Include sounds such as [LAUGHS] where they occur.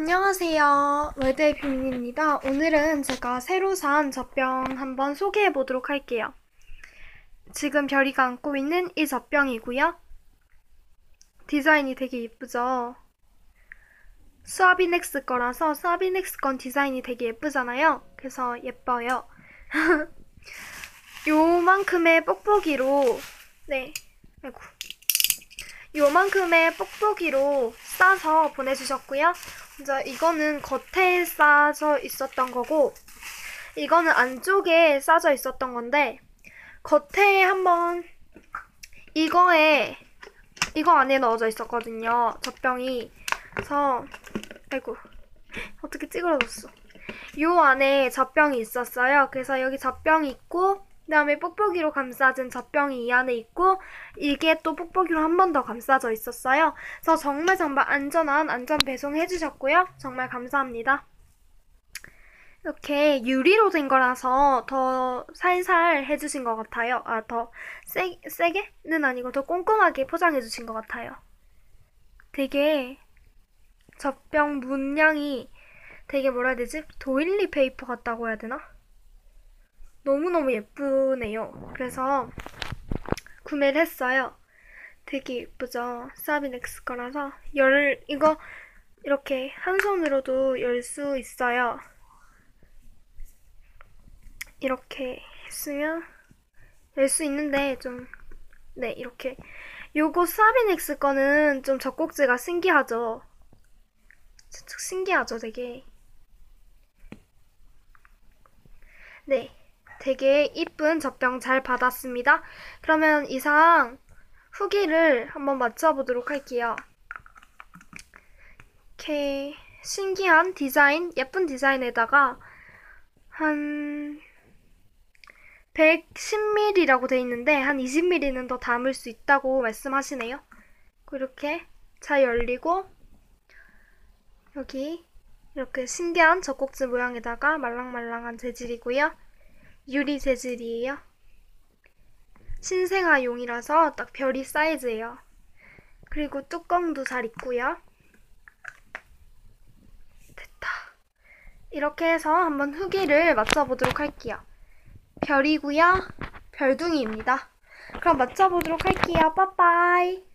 안녕하세요. 월드의 비민입니다. 오늘은 제가 새로 산 젖병 한번 소개해 보도록 할게요. 지금 별이가 안고 있는 이 젖병이고요. 디자인이 되게 예쁘죠? 수아비넥스 거라서 수아비넥스 건 디자인이 되게 예쁘잖아요. 그래서 예뻐요. [LAUGHS] 요만큼의 뽁뽁이로 네, 아이고. 요만큼의 뽁뽁이로 싸서 보내주셨고요. 이제 이거는 겉에 싸져 있었던 거고, 이거는 안쪽에 싸져 있었던 건데, 겉에 한번 이거에 이거 안에 넣어져 있었거든요. 젖병이. 그래서 아이고 어떻게 찌그러졌어. 요 안에 젖병이 있었어요. 그래서 여기 젖병이 있고 그다음에 뽁뽁이로 감싸진 젖병이 이 안에 있고 이게 또 뽁뽁이로 한 번 더 감싸져 있었어요. 그래서 정말 정말 안전한 안전 배송 해 주셨고요. 정말 감사합니다. 이렇게 유리로 된 거라서 더 살살 해주신 것 같아요. 아, 더 세, 세게는 아니고 더 꼼꼼하게 포장해 주신 것 같아요. 되게 젖병 문양이 되게 뭐라 해야 되지? 도일리 페이퍼 같다고 해야 되나? 너무너무 예쁘네요. 그래서 구매를 했어요. 되게 예쁘죠? 사비넥스 거라서 열 이거 이렇게 한 손으로도 열 수 있어요. 이렇게 했으면 열 수 있는데 좀 네 이렇게 요거 사비넥스 거는 좀 젖꼭지가 신기하죠. 진짜 신기하죠, 되게. 네. 되게 이쁜 젖병 잘 받았습니다. 그러면 이상 후기를 한번 맞춰보도록 할게요. 이렇게 신기한 디자인, 예쁜 디자인에다가 한 110ml라고 돼 있는데 한 20ml는 더 담을 수 있다고 말씀하시네요. 이렇게 잘 열리고 여기 이렇게 신기한 젖꼭지 모양에다가 말랑말랑한 재질이고요. 유리 재질이에요. 신생아용이라서 딱 별이 사이즈예요. 그리고 뚜껑도 잘 있고요. 됐다. 이렇게 해서 한번 후기를 맞춰보도록 할게요. 별이고요. 별둥이입니다. 그럼 맞춰보도록 할게요. 빠빠이.